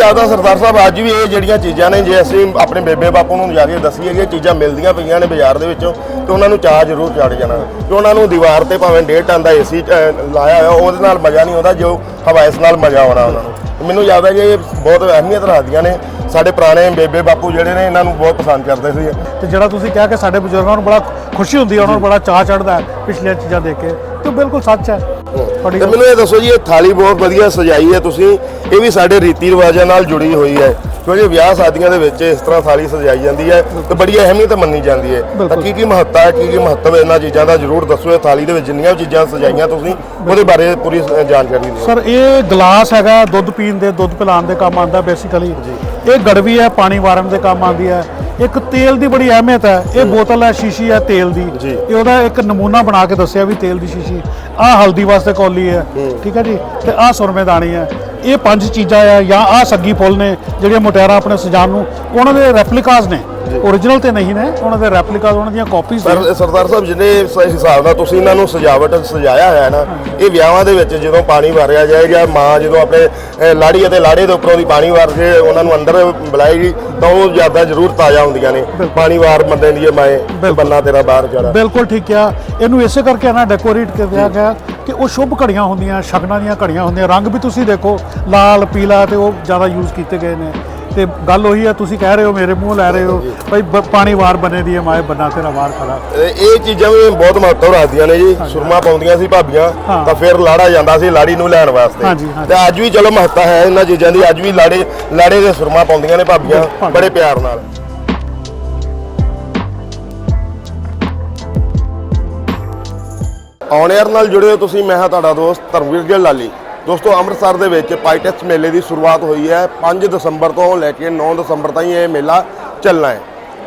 ਜ਼ਿਆਦਾ ਸਰਦਾਰ ਸਾਹਿਬ ਅੱਜ ਵੀ ਇਹ ਜਿਹੜੀਆਂ ਚੀਜ਼ਾਂ ਨੇ ਜੇ ਅਸੀਂ ਆਪਣੇ ਬੇਬੇ ਬਾਪੂ ਨੂੰ ਜਾ ਕੇ ਦੱਸੀਏ ਕਿ ਇਹ ਚੀਜ਼ਾਂ ਮਿਲਦੀਆਂ ਪਈਆਂ ਨੇ ਬਾਜ਼ਾਰ ਦੇ ਵਿੱਚੋਂ ਤੇ ਉਹਨਾਂ ਨੂੰ ਚਾਹ ਜ਼ਰੂਰ ਚੜ ਜਾਣਾ। ਕਿ ਉਹਨਾਂ ਨੂੰ ਦੀਵਾਰ ਤੇ ਭਾਵੇਂ ਡੇਢ ਟਨ ਦਾ ਏਸੀ ਲਾਇਆ ਹੋਇਆ ਉਹਦੇ ਨਾਲ ਮਜ਼ਾ ਨਹੀਂ ਆਉਂਦਾ ਜੋ ਹਵਾਇਸ ਨਾਲ ਮਜ਼ਾ ਆਉਣਾ ਉਹਨਾਂ ਨੂੰ। ਮੈਨੂੰ ਯਾਦ ਹੈ ਕਿ ਇਹ ਬਹੁਤ ਅਹਿਮੀਅਤ ਰੱਖਦੀਆਂ ਨੇ ਸਾਡੇ ਪੁਰਾਣੇ ਬੇਬੇ ਬਾਪੂ ਜਿਹੜੇ ਨੇ ਇਹਨਾਂ ਨੂੰ ਬਹੁਤ ਪਸੰਦ ਕਰਦੇ ਸੀ। ਤੇ ਜਿਹੜਾ ਤੁਸੀਂ ਕਿਹਾ ਕਿ ਸਾਡੇ ਬਜ਼ੁਰਗਾਂ ਨੂੰ ਬੜਾ ਖੁਸ਼ੀ ਹੁੰਦੀ ਹੈ ਉਹਨਾਂ ਨੂੰ ਬੜਾ ਚਾਅ ਚੜਦਾ ਹੈ ਪਿਛਲੀਆਂ ਚੀਜ਼ਾਂ ਦੇਖ ਕੇ ਤੇ ਬਿਲਕੁਲ ਸੱਚ ਹੈ। ਤੁਹਾਡੀ ਤੇ ਮੈਨੂੰ ਇਹ ਦੱਸੋ ਜੀ ਇਹ ਥਾਲੀ ਬਹੁਤ ਵਧੀਆ ਸਜਾਈ ਹੈ ਤੁਸੀਂ। ਇਹ ਵੀ ਸਾਡੇ ਰੀਤੀ ਰਿਵਾਜਾਂ ਨਾਲ ਜੁੜੀ ਹੋਈ ਹੈ। ਕਿਉਂਕਿ ਵਿਆਹ ਸ਼ਾਦੀਆਂ ਦੇ ਵਿੱਚ ਇਸ ਤਰ੍ਹਾਂ ਥਾਲੀ ਸਜਾਈ ਜਾਂਦੀ ਹੈ ਤੇ ਬੜੀ ਅਹਿਮੀਅਤ ਮੰਨੀ ਜਾਂਦੀ ਹੈ। ਤਾਂ। ਕੀ ਕੀ ਮਹੱਤਤਾ ਹੈ ਕੀ ਕੀ ਮਹੱਤਵ ਹੈ ਇਹਨਾਂ ਚੀਜ਼ਾਂ ਦਾ? ਜਰੂਰ ਦੱਸੋ ਇਹ ਥਾਲੀ ਦੇ ਵਿੱਚ ਜਿੰਨੀਆਂ ਵੀ ਚੀਜ਼ਾਂ ਸਜਾਈਆਂ ਤੁਸੀਂ ਉਹਦੇ ਬਾਰੇ ਪੂਰੀ ਜਾਣਕਾਰੀ ਦਿਓ। ਸਰ ਇਹ ਗਲਾਸ ਹੈਗਾ ਦੁੱਧ ਪੀਣ ਦੇ ਦੁੱਧ ਪਿਲਾਉਣ ਦੇ ਕੰਮ ਆਉਂਦਾ ਬੇਸਿਕਲੀ ਇਹ ਗੜਵੀ ਹੈ ਪਾਣੀ ਵਾਰਨ ਦੇ ਕੰਮ ਆਉਂਦੀ ਹੈ। ਇੱਕ ਤੇਲ ਦੀ ਬੜੀ ਅਹਿਮੀਅਤ ਹੈ ਇਹ ਬੋਤਲ ਹੈ ਸ਼ੀਸ਼ੀ ਹੈ ਤੇਲ ਦੀ। ਇਹ ਉਹਦਾ ਇੱਕ ਨਮੂਨਾ ਬਣਾ ਕੇ ਦੱਸਿਆ ਵੀ ਤੇਲ ਦੀ ਸ਼ੀਸ਼ੀ। ਆਹ ਹਲਦੀ ਵਾਸਤੇ ਕੌਲੀ ਹੈ ਠੀਕ ਹੈ ਜੀ? ਤੇ ਆਹ ਸੁਰਮੇਦਾਨੀ ਹੈ। ਇਹ ਪੰਜ ਚੀਜ਼ਾਂ ਆ ਜਾਂ ਆਹ ਸੱਗੀ ਫੁੱਲ ਨੇ ਜਿਹੜੀਆਂ ਮੁਟਿਆਰਾਂ ਆਪਣੇ ਸਜਾਨ ਨੂੰ ਉਹਨਾਂ ਦੇ ਰੈਪਲੀਕਾਸ ਨੇ। ਓਰੀਜਨਲ ਤੇ ਨਹੀਂ ਨੇ ਉਹਨਾਂ ਦੇ ਰੈਪਲੀਕਾਸ ਉਹਨਾਂ ਦੀਆਂ ਕਾਪੀਜ਼ ਸਰ ਸਰਦਾਰ ਸਾਹਿਬ ਜਿਹਨੇ ਇਸ ਹਿਸਾਬ ਨਾਲ ਤੁਸੀਂ ਇਹਨਾਂ ਨੂੰ ਸਜਾਵਟ ਸਜਾਇਆ ਹੋਇਆ ਹੈ। ਨਾ ਇਹ ਵਿਆਹਾਂ ਦੇ ਵਿੱਚ ਜਦੋਂ ਪਾਣੀ ਵਾਰਿਆ ਜਾਏ ਜਾਂ ਮਾਂ ਜਦੋਂ ਆਪਣੇ ਲਾੜੀ ਅਤੇ ਲਾੜੇ ਦੇ ਉੱਪਰੋਂ ਦੀ ਪਾਣੀ ਵਾਰ ਕੇ ਉਹਨਾਂ ਨੂੰ ਅੰਦਰ ਬੁਲਾਏਗੀ ਤਾਂ ਉਹ ਯਾਦਾਂ ਜ਼ਰੂਰ ਤਾਜ਼ਾ ਹੁੰਦੀਆਂ ਨੇ। ਪਾਣੀ ਵਾਰ ਬੰਦੇ ਦੀ ਮਾਏ ਬੰਨਾ ਤੇਰਾ ਬਾਹਰ ਚੜਾ ਬਿਲਕੁਲ ਠੀਕ ਆ ਇਹਨੂੰ ਇਸੇ ਕਰਕੇ ਨਾ ਡੈਕੋਰੇਟ ਕੀਤਾ ਗਿਆ ਕਿ ਉਹ ਸ਼ੁਭ ਘੜੀਆਂ ਹੁੰਦੀਆਂ ਸ਼ਗਨਾਂ ਦੀਆਂ ਘੜੀਆਂ ਹੁੰਦੀਆਂ। ਰੰਗ ਵੀ ਤੁਸੀਂ ਦੇਖੋ ਲਾਲ ਪੀਲਾ ਤੇ ਉਹ ਜ਼ਿਆਦਾ ਯੂਜ਼ ਕੀਤੇ ਗਏ ਨੇ। ਤੇ ਗੱਲ ਉਹੀ ਆ ਤੁਸੀਂ ਕਹਿ ਰਹੇ ਹੋ ਮੇਰੇ ਮੂੰਹ ਲੈ ਰਹੇ ਹੋ ਭਾਈ ਪਾਣੀ ਵਾਰ ਬਨੇ ਦੀ ਹੈ ਮਾਏ ਬੰਨਾ ਤੇਰਾ ਵਾਰ ਖੜਾ ਇਹ ਚੀਜ਼ਾਂ ਵੀ ਬਹੁਤ ਮਹੱਤਵ ਰੱਖਦੀਆਂ ਨੇ ਜੀ ਸੁਰਮਾ ਪਾਉਂਦੀਆਂ ਸੀ ਭਾਬੀਆਂ। ਤਾਂ ਫਿਰ ਲਾੜਾ ਜਾਂਦਾ ਸੀ ਲਾੜੀ ਨੂੰ ਲੈਣ ਵਾਸਤੇ। ਤੇ ਅੱਜ ਵੀ ਚਲੋ ਮਹੱਤਤਾ ਹੈ ਇਹਨਾਂ ਚੀਜ਼ਾਂ ਦੀ ਅੱਜ ਵੀ ਲਾੜੇ ਲਾੜੇ ਦੇ ਸੁਰਮਾ ਪਾਉਂਦੀਆਂ ਨੇ ਭਾਬੀਆਂ। ਬੜੇ ਪਿਆਰ ਨਾਲ ਔਨ 에ਅਰ ਨਾਲ ਜੁੜੇ ਹੋ ਤੁਸੀਂ ਮੈਂ ਹਾਂ ਤੁਹਾਡਾ ਦੋਸਤ ਧਰਮਵੀਰ ਗਿੱਲ ਲਾਲੀ ਦੋਸਤੋ, ਅੰਮ੍ਰਿਤਸਰ ਦੇ ਵਿੱਚ ਪਾਈਟੈਕਸ ਮੇਲੇ ਦੀ ਸ਼ੁਰੂਆਤ ਹੋਈ ਹੈ। 5 ਦਸੰਬਰ ਤੋਂ ਲੈ ਕੇ 9 ਦਸੰਬਰ ਤਾਈਂ ਇਹ ਮੇਲਾ ਚੱਲਣਾ ਹੈ।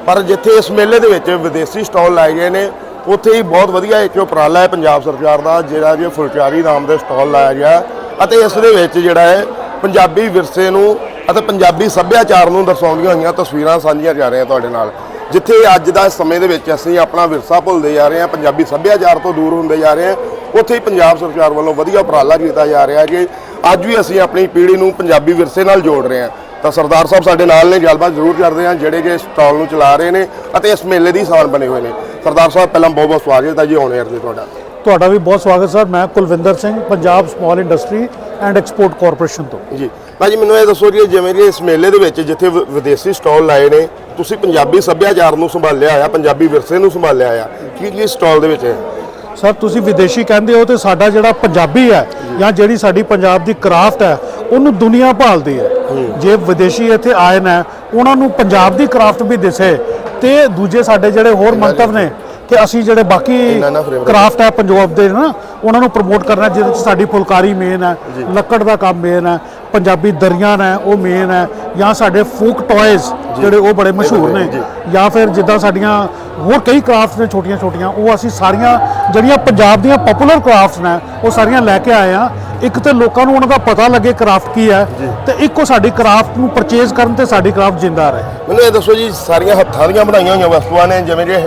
ਪਰ ਜਿੱਥੇ ਇਸ ਮੇਲੇ ਦੇ ਵਿੱਚ ਵਿਦੇਸ਼ੀ ਸਟਾਲ ਲਾਏ ਗਏ ਨੇ, ਉੱਥੇ ਹੀ ਬਹੁਤ ਵਧੀਆ ਇੱਕ ਉਪਰਾਲਾ ਹੈ ਪੰਜਾਬ ਸਰਕਾਰ ਦਾ, ਜਿਹੜਾ ਜੀ ਫੁਲਚਾਰੀ ਨਾਮ ਦੇ ਸਟਾਲ ਲਾਇਆ ਗਿਆ ਅਤੇ ਇਸ ਦੇ ਵਿੱਚ ਜਿਹੜਾ ਹੈ ਪੰਜਾਬੀ ਵਿਰਸੇ ਨੂੰ ਅਤੇ ਪੰਜਾਬੀ ਸੱਭਿਆਚਾਰ ਨੂੰ ਦਰਸਾਉਂਦੀਆਂ ਹੋਈਆਂ ਤਸਵੀਰਾਂ ਸਾਂਝੀਆਂ ਜਾ ਰਹੀਆਂ ਤੁਹਾਡੇ ਨਾਲ। ਜਿੱਥੇ ਅੱਜ ਦਾ ਸਮੇਂ ਦੇ ਵਿੱਚ ਅਸੀਂ ਆਪਣਾ ਵਿਰਸਾ ਭੁੱਲਦੇ ਜਾ ਰਹੇ ਹਾਂ, ਪੰਜਾਬੀ ਸੱਭਿਆਚਾਰ ਤੋਂ ਦੂਰ ਹੁੰਦੇ ਜਾ ਰਹੇ ਹਾਂ ਉੱਥੇ ਹੀ ਪੰਜਾਬ ਸਰਕਾਰ ਵੱਲੋਂ ਵਧੀਆ ਉਪਰਾਲਾ ਕੀਤਾ ਜਾ ਰਿਹਾ ਕਿ ਅੱਜ ਵੀ ਅਸੀਂ ਆਪਣੀ ਪੀੜ੍ਹੀ ਨੂੰ ਪੰਜਾਬੀ ਵਿਰਸੇ ਨਾਲ ਜੋੜ ਰਹੇ ਹਾਂ। ਤਾਂ ਸਰਦਾਰ ਸਾਹਿਬ ਸਾਡੇ ਨਾਲ ਨੇ ਗੱਲਬਾਤ ਜ਼ਰੂਰ ਕਰਦੇ ਹਾਂ ਜਿਹੜੇ ਕਿ ਸਟਾਲ ਨੂੰ ਚਲਾ ਰਹੇ ਨੇ ਅਤੇ ਇਸ ਮੇਲੇ ਦੀ ਸਾਨ ਬਣੇ ਹੋਏ ਨੇ। ਸਰਦਾਰ ਸਾਹਿਬ ਪਹਿਲਾਂ ਬਹੁਤ ਬਹੁਤ ਸਵਾਗਤ ਹੈ ਜੀ ਔਨ 에ਅਰ ਤੇ ਤੁਹਾਡਾ। ਤੁਹਾਡਾ ਵੀ ਬਹੁਤ ਸਵਾਗਤ ਸਰ। ਮੈਂ Kulwinder Singh Punjab small industry and export corporation ਤੋਂ। ਜੀ ਭਾਜੀ ਮੈਨੂੰ ਇਹ ਦੱਸੋ ਕਿ ਜਿਵੇਂ ਕਿ ਇਸ ਮੇਲੇ ਦੇ ਵਿੱਚ ਜਿੱਥੇ ਵਿਦੇਸ਼ੀ ਸਟਾਲ ਲਾਏ ਨੇ ਤੁਸੀਂ ਪੰਜਾਬੀ ਸੱਭਿਆਚਾਰ ਨੂੰ ਸੰਭਾਲਿਆ ਆ ਪੰਜਾਬੀ ਵਿਰਸੇ ਨੂੰ ਸੰਭਾਲਿਆ ਆ। ਕੀ ਕੀ ਸਟਾਲ ਦੇ ਵਿੱਚ ਹੈ? ਸਰ ਤੁਸੀਂ ਵਿਦੇਸ਼ੀ ਕਹਿੰਦੇ ਹੋ ਤੇ ਸਾਡਾ ਜਿਹੜਾ ਪੰਜਾਬੀ ਹੈ ਜਾਂ ਜਿਹੜੀ ਸਾਡੀ ਪੰਜਾਬ ਦੀ ਕਰਾਫਟ ਹੈ ਉਹਨੂੰ ਦੁਨੀਆ ਭਾਲਦੀ ਹੈ। ਜੇ ਵਿਦੇਸ਼ੀ ਇੱਥੇ ਆਏ ਨੇ ਉਹਨਾਂ ਨੂੰ ਪੰਜਾਬ ਦੀ ਕਰਾਫਟ ਵੀ ਦਿਸੇ ਤੇ ਦੂਜੇ ਸਾਡੇ ਜਿਹੜੇ ਹੋਰ ਮੰਤਵ ਨੇ ਕਿ ਅਸੀਂ ਜਿਹੜੇ ਬਾਕੀ ਕਰਾਫਟ ਹੈ ਪੰਜਾਬ ਦੇ ਨਾ ਉਹਨਾਂ ਨੂੰ ਪ੍ਰਮੋਟ ਕਰਨਾ ਜਿਹਦੇ ਵਿੱਚ ਸਾਡੀ ਫੁਲਕਾਰੀ ਮੇਨ ਹੈ ਲੱਕੜ ਦਾ ਕੰਮ ਮੇਨ ਹੈ ਪੰਜਾਬੀ ਦਰੀਆਂ ਨੇ ਉਹ ਮੇਨ ਹੈ ਜਾਂ ਸਾਡੇ ਫੋਕ ਟੌਇਜ਼ ਜਿਹੜੇ ਉਹ ਬੜੇ ਮਸ਼ਹੂਰ ਨੇ ਜੀ। ਜਾਂ ਫਿਰ ਜਿੱਦਾਂ ਸਾਡੀਆਂ ਹੋਰ ਕਈ ਕਰਾਫਟਸ ਨੇ ਛੋਟੀਆਂ ਛੋਟੀਆਂ ਉਹ ਅਸੀਂ ਸਾਰੀਆਂ ਜਿਹੜੀਆਂ ਪੰਜਾਬ ਦੀਆਂ ਪਪੂਲਰ ਕਰਾਫਟਸ ਨੇ ਉਹ ਸਾਰੀਆਂ ਲੈ ਕੇ ਆਏ ਆ ਇੱਕ ਤੇ ਲੋਕਾਂ ਨੂੰ ਉਹਨਾਂ ਦਾ ਪਤਾ ਲੱਗੇ ਕਰਾਫਟ ਕੀ ਹੈ ਤੇ ਇੱਕੋ ਸਾਡੀ ਕਰਾਫਟ ਨੂੰ ਪਰਚੇਜ਼ ਕਰਨ ਤੇ ਸਾਡੀ ਕਰਾਫਟ ਜਿੰਦਾ ਰਹੇ। ਮੈਨੂੰ ਇਹ ਦੱਸੋ ਜੀ ਸਾਰੀਆਂ ਹੱਥਾਂ ਦੀਆਂ ਬਣਾਈਆਂ ਹੋਈਆਂ ਵਸਤੂਆਂ ਨੇ ਜਿਵੇਂ ਕਿ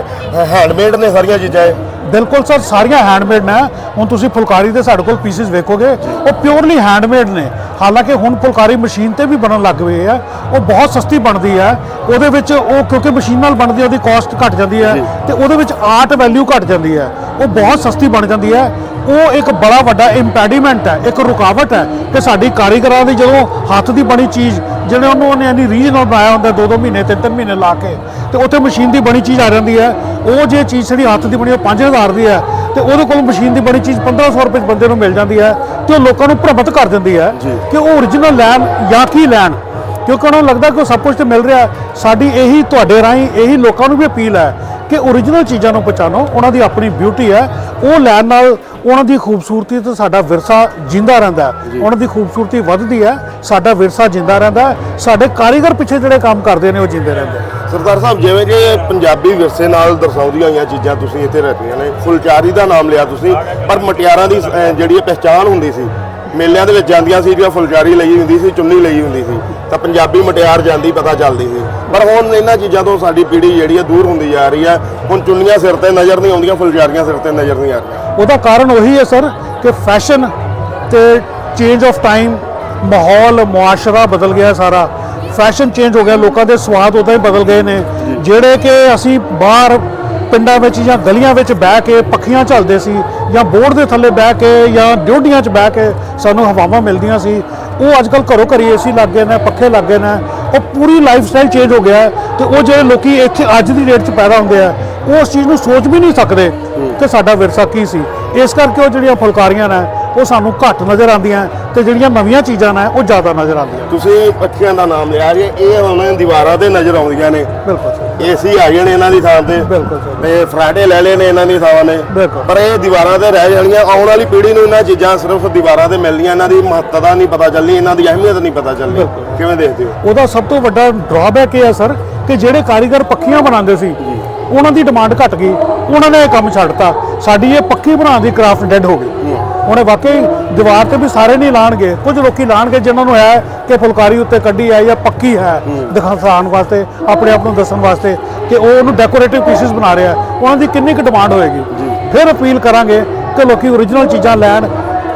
ਹੈਂਡਮੇਡ ਨੇ ਸਾਰੀਆਂ ਚੀਜ਼ਾਂ ਇਹ? ਬਿਲਕੁਲ ਸਰ ਸਾਰੀਆਂ ਹੈਂਡਮੇਡ ਨੇ। ਹੁਣ ਤੁਸੀਂ ਫੁਲਕਾਰੀ ਦੇ ਸਾਡੇ ਕੋਲ ਪੀਸਿਸ ਵੇਖੋਗੇ ਉਹ ਪਿਓਰਲੀ ਹੈਂਡਮੇਡ ਨੇ। ਹਾਲਾਂਕਿ ਹੁਣ ਫੁਲਕਾਰੀ ਮਸ਼ੀਨ ਤੇ ਵੀ ਬਣਨ ਲੱਗ ਪਏ ਆ ਉਹ ਬਹੁਤ ਸਸਤੀ ਬਣਦੀ ਹੈ। ਉਹਦੇ ਵਿੱਚ ਉਹ ਕਿਉਂਕਿ ਮਸ਼ੀਨ ਨਾਲ ਬਣਦੀ ਉਹਦੀ ਕਾਸਟ ਘਟ ਜਾਂਦੀ ਹੈ ਤੇ ਉਹਦੇ ਵਿੱਚ ਆਰਟ ਵੈਲਿਊ ਘਟ ਜਾਂਦੀ ਹੈ। ਉਹ ਬਹੁਤ ਸਸਤੀ ਬਣ ਜਾਂਦੀ ਹੈ। ਉਹ ਇੱਕ ਬੜਾ ਵੱਡਾ ਇੰਪੈਡੀਮੈਂਟ ਹੈ ਇੱਕ ਰੁਕਾਵਟ ਹੈ ਕਿ ਸਾਡੀ ਕਾਰੀਗਰਾਂ ਦੀ ਜਦੋਂ ਹੱਥ ਦੀ ਬਣੀ ਚੀਜ਼ ਜਿਹੜੇ ਉਹਨੂੰ ਉਹਨੇ ਇੰਨੀ ਰੀਝ ਨਾਲ ਬਣਾਇਆ ਹੁੰਦਾ ਦੋ ਦੋ ਮਹੀਨੇ ਤਿੰਨ ਤਿੰਨ ਮਹੀਨੇ ਲਾ ਕੇ ਤੇ ਉੱਥੇ ਮਸ਼ੀਨ ਦੀ ਬਣੀ ਚੀਜ਼ ਆ ਜਾਂਦੀ ਹੈ। ਉਹ ਜੇ ਚੀਜ਼ ਜਿਹੜੀ ਹੱਥ ਦੀ ਬਣੀ ਉਹ 5000 ਦੀ ਹੈ। ਤੇ ਉਹਦੇ ਕੋਲ ਮਸ਼ੀਨ ਦੀ ਬਣੀ ਚੀਜ਼ 1500 ਰੁਪਏ 'ਚ ਬੰਦੇ ਨੂੰ ਮਿਲ ਜਾਂਦੀ ਹੈ ਤੇ ਉਹ ਲੋਕਾਂ ਨੂੰ ਪ੍ਰਭਾਵਿਤ ਕਰ ਦਿੰਦੀ ਹੈ ਕਿ ਉਹ origignal ਲੈਣ ਜਾਂ ਕੀ ਲੈਣ। ਕਿਉਂਕਿ ਉਹਨਾਂ ਨੂੰ ਲੱਗਦਾ ਕਿ ਉਹ ਸਭ ਕੁਝ ਤੇ ਮਿਲ ਰਿਹਾ। ਸਾਡੀ ਇਹੀ ਤੁਹਾਡੇ ਰਾਹੀਂ ਇਹੀ ਲੋਕਾਂ ਨੂੰ ਵੀ ਅਪੀਲ ਹੈ ਕਿ origignal ਚੀਜ਼ਾਂ ਨੂੰ ਪਛਾਣੋ। ਉਹਨਾਂ ਦੀ ਆਪਣੀ ਬਿਊਟੀ ਹੈ। ਉਹ ਲੈਣ ਨਾਲ ਉਹਨਾਂ ਦੀ ਖੂਬਸੂਰਤੀ ਤੇ ਸਾਡਾ ਵਿਰਸਾ ਜਿੰਦਾ ਰਹਿੰਦਾ ਉਹਨਾਂ ਦੀ ਖੂਬਸੂਰਤੀ ਵੱਧਦੀ ਹੈ। ਸਾਡਾ ਵਿਰਸਾ ਜਿੰਦਾ ਰਹਿੰਦਾ ਸਾਡੇ ਕਾਰੀਗਰ ਪਿੱਛੇ ਜਿਹੜੇ ਕੰਮ ਕਰਦੇ ਨੇ ਉਹ ਜਿੰਦੇ ਰਹਿੰਦੇ ਸਰਦਾਰ ਸਾਹਿਬ ਜਿਵੇਂ ਕਿ ਪੰਜਾਬੀ ਵਿਰਸੇ ਨਾਲ ਦਰਸਾਉਂਦੀਆਂ ਹੋਈਆਂ ਚੀਜ਼ਾਂ ਤੁਸੀਂ ਇੱਥੇ ਰੱਖੀਆਂ ਨੇ ਫੁਲਚਾਰੀ ਦਾ ਨਾਮ ਲਿਆ ਤੁਸੀਂ ਪਰ ਮਟਿਆਰਾਂ ਦੀ ਅਹ, ਜਿਹੜੀ ਇਹ ਪਹਿਚਾਣ ਹੁੰਦੀ ਸੀ ਮੇਲਿਆਂ ਦੇ ਵਿੱਚ ਜਾਂਦੀਆਂ ਸੀ ਜਿਹੜਾ ਫੁਲਚਾਰੀ ਲਈ ਹੁੰਦੀ ਸੀ ਚੁੰਨੀ ਲਈ ਹੁੰਦੀ ਸੀ ਤਾਂ ਪੰਜਾਬੀ ਮਟਿਆਰ ਜਾਂਦੀ ਪਤਾ ਚੱਲਦੀ ਸੀ। ਪਰ ਹੁਣ ਇਹਨਾਂ ਚੀਜ਼ਾਂ ਤੋਂ ਸਾਡੀ ਪੀੜ੍ਹੀ ਜਿਹੜੀ ਹੈ ਦੂਰ ਹੁੰਦੀ ਜਾ ਰਹੀ ਹੈ। ਹੁਣ ਚੁੰਨੀਆਂ ਸਿਰ ਤੇ ਨਜ਼ਰ ਨਹੀਂ ਆਉਂਦੀਆਂ ਫੁਲਚਾਰੀਆਂ ਸਿਰ ਤੇ ਨਜ਼ਰ ਨਹੀਂ ਆ ਰਹੀਆਂ। ਉਹਦਾ ਕਾਰਨ ਉਹੀ ਹੈ ਸਰ ਕਿ ਫੈਸ਼ਨ ਤੇ ਚੇਂਜ ਆਫ ਟਾਈਮ ਮਾਹੌਲ ਮੁਆਸ਼ਰਾ ਬਦਲ ਗਿਆ ਸਾਰਾ। ਫੈਸ਼ਨ ਚੇਂਜ ਹੋ ਗਿਆ ਲੋਕਾਂ ਦੇ ਸਵਾਦ ਉਦਾਂ ਹੀ ਬਦਲ ਗਏ ਨੇ। ਜਿਹੜੇ ਕਿ ਅਸੀਂ ਬਾਹਰ ਪਿੰਡਾਂ ਵਿੱਚ ਜਾਂ ਗਲੀਆਂ ਵਿੱਚ ਬਹਿ ਕੇ ਪੱਖੀਆਂ ਝਲਦੇ ਸੀ ਜਾਂ ਬੋਰਡ ਦੇ ਥੱਲੇ ਬਹਿ ਕੇ ਜਾਂ ਡਿਊਟੀਆਂ 'ਚ ਬਹਿ ਕੇ ਸਾਨੂੰ ਹਵਾਵਾਂ ਮਿਲਦੀਆਂ ਸੀ ਉਹ ਅੱਜ ਕੱਲ ਘਰੋਂ ਘਰੀ ਏਸੀ ਲੱਗ ਗਏ ਨੇ ਪੱਖੇ ਲੱਗ ਗਏ ਨੇ ਉਹ ਪੂਰੀ ਲਾਈਫ ਸਟਾਈਲ ਚੇਂਜ ਹੋ ਗਿਆ ਤੇ ਉਹ ਜਿਹੜੇ ਲੋਕੀ ਇੱਥੇ ਅੱਜ ਦੀ ਡੇਟ 'ਚ ਪੈਦਾ ਹੁੰਦੇ ਆ ਉਹ ਉਸ ਚੀਜ਼ ਨੂੰ ਸੋਚ ਵੀ ਨਹੀਂ ਸਕਦੇ ਕਿ ਸਾਡਾ ਵਿਰਸਾ ਕੀ ਸੀ। ਇਸ ਕਰਕੇ ਉਹ ਜਿਹੜੀਆਂ ਫੁਲਕਾਰੀਆਂ ਨੇ ਉਹ ਸਾਨੂੰ ਘੱਟ ਨਜ਼ਰ ਆਉਂਦੀਆਂ ਤੇ ਜਿਹੜੀਆਂ ਨਵੀਆਂ ਚੀਜ਼ਾਂ ਨੇ ਉਹ ਜ਼ਿਆਦਾ ਨਜ਼ਰ ਆਉਂਦੀਆਂ। ਤੁਸੀਂ ਪੱਖੀਆਂ ਦਾ ਨਾਮ ਲਿਆ ਜੀ ਇਹ ਹੁਣ ਦੀਵਾਰਾਂ ਤੇ ਨਜ਼ਰ ਆਉਂਦੀਆਂ ਨੇ। ਬਿਲਕੁਲ ਏਸੀ ਆ ਗਏ ਨੇ ਇਹਨਾਂ ਦੀ ਥਾਂ ਤੇ। ਬਿਲਕੁਲ ਤੇ ਫਰਾਡੇ ਲੈ ਲਏ ਨੇ ਇਹਨਾਂ ਦੀ ਥਾਵਾਂ ਨੇ। ਬਿਲਕੁਲ। ਪਰ ਇਹ ਦੀਵਾਰਾਂ ਤੇ ਰਹਿ ਜਾਣੀਆਂ ਆਉਣ ਵਾਲੀ ਪੀੜ੍ਹੀ ਨੂੰ ਇਹਨਾਂ ਚੀਜ਼ਾਂ ਸਿਰਫ ਦੀਵਾਰਾਂ ਤੇ ਮਿਲਣੀਆਂ ਇਹਨਾਂ ਦੀ ਮਹੱਤਤਾ ਨਹੀਂ ਪਤਾ ਚੱਲਣੀ ਇਹਨਾਂ ਦੀ ਅਹਿਮੀਅਤ ਨਹੀਂ ਪਤਾ ਚੱਲਣੀ। ਕਿਵੇਂ ਦੇਖਦੇ ਹੋ? ਉਹਦਾ ਸਭ ਤੋਂ ਵੱਡਾ ਡਰਾਬੈਕ ਇਹ ਹੈ ਸਰ ਕਿ ਜਿਹੜੇ ਕਾਰੀਗਰ ਪੱਖੀਆਂ ਬਣਾਉਂਦੇ ਸੀ ਉਹਨਾਂ ਦੀ ਡਿਮਾਂਡ ਘਟ ਗਈ। ਉਹਨਾਂ ਨੇ ਇਹ ਕੰਮ ਛੱਡਤਾ ਸਾਡੀ ਇਹ ਪੱਕੀ ਬਣਾਉਣ ਦੀ ਕਰਾਫਟ ਡੈਡ ਹੋ ਗਈ। ਉਹਨੇ ਵਾਕਈ ਦੀਵਾਰ ਤੇ ਵੀ ਸਾਰੇ ਨਹੀਂ ਲਾਣਗੇ। ਕੁਝ ਲੋਕੀ ਲਾਣਗੇ ਜਿਨ੍ਹਾਂ ਨੂੰ ਹੈ ਕਿ ਫੁਲਕਾਰੀ ਉੱਤੇ ਕੱਢੀ ਹੈ ਜਾਂ ਪੱਕੀ ਹੈ ਦਿਖਾਉਣ ਵਾਸਤੇ ਆਪਣੇ ਆਪ ਨੂੰ ਦੱਸਣ ਵਾਸਤੇ ਕਿ ਉਹ ਉਹਨੂੰ ਡੈਕੋਰੇਟਿਵ ਪੀਸਿਸ ਬਣਾ ਰਿਹਾ ਹੈ। ਉਹਨਾਂ ਦੀ ਕਿੰਨੀ ਕੁ ਡਿਮਾਂਡ ਹੋਏਗੀ। ਫਿਰ ਅਪੀਲ ਕਰਾਂਗੇ ਕਿ ਲੋਕੀ ਓਰੀਜਨਲ ਚੀਜ਼ਾਂ ਲੈਣ।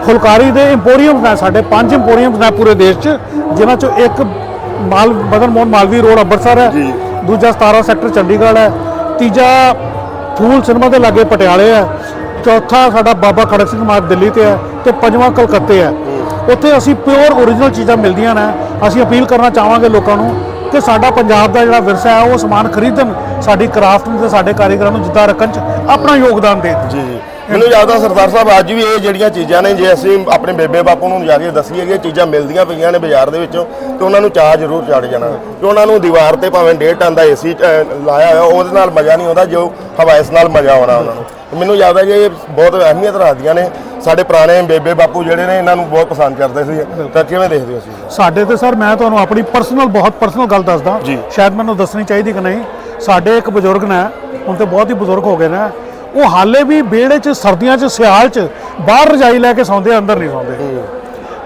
ਫੁਲਕਾਰੀ ਦੇ ਇੰਪੋਰੀਅਮਸ ਨੇ ਸਾਡੇ ਪੰਜ ਇੰਪੋਰੀਅਮਸ ਨੇ ਪੂਰੇ ਦੇਸ਼ 'ਚ ਜਿਨ੍ਹਾਂ 'ਚੋਂ ਇੱਕ ਮਾਲ ਮਦਨ ਮੋਹਨ ਮਾਲਵੀ ਰੋਡ ਅੰਮ੍ਰਿਤਸਰ ਹੈ। ਦੂਜਾ 17 ਸੈਕਟਰ ਚੰਡੀਗੜ੍ਹ ਹੈ। ਤੀਜਾ ਫੂਲ ਸਿਨੇਮਾ ਦੇ ਲਾਗੇ ਪਟਿਆਲੇ ਹੈ। ਚੌਥਾ ਸਾਡਾ ਬਾਬਾ ਖੜਕ ਸਿੰਘ ਮਾਰਗ ਦਿੱਲੀ ਤੇ ਹੈ ਤੇ ਪੰਜਵਾਂ ਕਲਕੱਤੇ ਹੈ। ਉੱਥੇ ਅਸੀਂ ਪਿਓਰ ਓਰੀਜਨਲ ਚੀਜ਼ਾਂ ਮਿਲਦੀਆਂ ਨੇ। ਅਸੀਂ ਅਪੀਲ ਕਰਨਾ ਚਾਹਾਂਗੇ ਲੋਕਾਂ ਨੂੰ ਕਿ ਸਾਡਾ ਪੰਜਾਬ ਦਾ ਜਿਹੜਾ ਵਿਰਸਾ ਹੈ, ਉਹ ਸਮਾਨ ਖਰੀਦਣ, ਸਾਡੀ ਕਰਾਫਟ ਨੂੰ ਤੇ ਸਾਡੇ ਕਾਰੀਗਰਾਂ ਨੂੰ ਜਿੱਦਾਂ ਰੱਖਣ 'ਚ ਆਪਣਾ ਯੋਗਦਾਨ ਦੇਣ। ਜੀ ਜੀ। ਮੈਨੂੰ ਯਾਦ ਆ ਸਰਦਾਰ ਸਾਹਿਬ ਅੱਜ ਵੀ ਇਹ ਜਿਹੜੀਆਂ ਚੀਜ਼ਾਂ ਨੇ ਜੇ ਅਸੀਂ ਆਪਣੇ ਬੇਬੇ ਬਾਪੂ ਨੂੰ ਜਾ ਕੇ ਦੱਸੀਏ ਕਿ ਇਹ ਚੀਜ਼ਾਂ ਮਿਲਦੀਆਂ ਪਈਆਂ ਨੇ ਬਾਜ਼ਾਰ ਦੇ ਵਿੱਚੋਂ ਤੇ ਉਹਨਾਂ ਨੂੰ ਚਾਹ ਜ਼ਰੂਰ ਚੜ ਜਾਣਾ। ਕਿ ਉਹਨਾਂ ਨੂੰ ਦੀਵਾਰ ਤੇ ਭਾਵੇਂ ਡੇਢ ਟਨ ਦਾ ਏਸੀ ਲਾਇਆ ਹੋਇਆ ਉਹਦੇ ਨਾਲ ਮਜ਼ਾ ਨਹੀਂ ਆਉਂਦਾ ਜੋ ਹਵਾ ਇਸ ਨਾਲ ਮਜ਼ਾ ਆਉਣਾ ਉਹਨਾਂ ਨੂੰ। ਮੈਨੂੰ ਯਾਦ ਹੈ ਕਿ ਇਹ ਬਹੁਤ ਅਹਿਮੀਅਤ ਰੱਖਦੀਆਂ ਨੇ ਸਾਡੇ ਪੁਰਾਣੇ ਬੇਬੇ ਬਾਪੂ ਜਿਹੜੇ ਨੇ ਇਹਨਾਂ ਨੂੰ ਬਹੁਤ ਪਸੰਦ ਕਰਦੇ ਸੀ। ਤਾਂ ਕਿਵੇਂ ਦੇਖਦੇ ਹੋ ਤੁਸੀਂ? ਸਾਡੇ ਤੇ ਸਰ ਮੈਂ ਤੁਹਾਨੂੰ ਆਪਣੀ ਪਰਸਨਲ ਬਹੁਤ ਪਰਸਨਲ ਗੱਲ ਦੱਸਦਾ। ਜੀ। ਸ਼ਾਇਦ ਮੈਨੂੰ ਦੱਸਣੀ ਚਾਹੀਦੀ ਕਿ ਨਹੀਂ? ਸਾਡੇ ਇੱਕ ਬਜ਼ੁਰਗ ਨੇ ਹੁਣ ਤੇ ਬਹੁਤ ਹੀ ਬਜ਼ੁਰਗ ਹੋ ਗਏ ਨੇ। ਉਹ ਹਾਲੇ ਵੀ ਵਿਹੜੇ 'ਚ ਸਰਦੀਆਂ 'ਚ ਸਿਆਲ 'ਚ ਬਾਹਰ ਰਜਾਈ ਲੈ ਕੇ ਸੌਂਦੇ ਅੰਦਰ ਨਹੀਂ ਸੌਂਦੇ।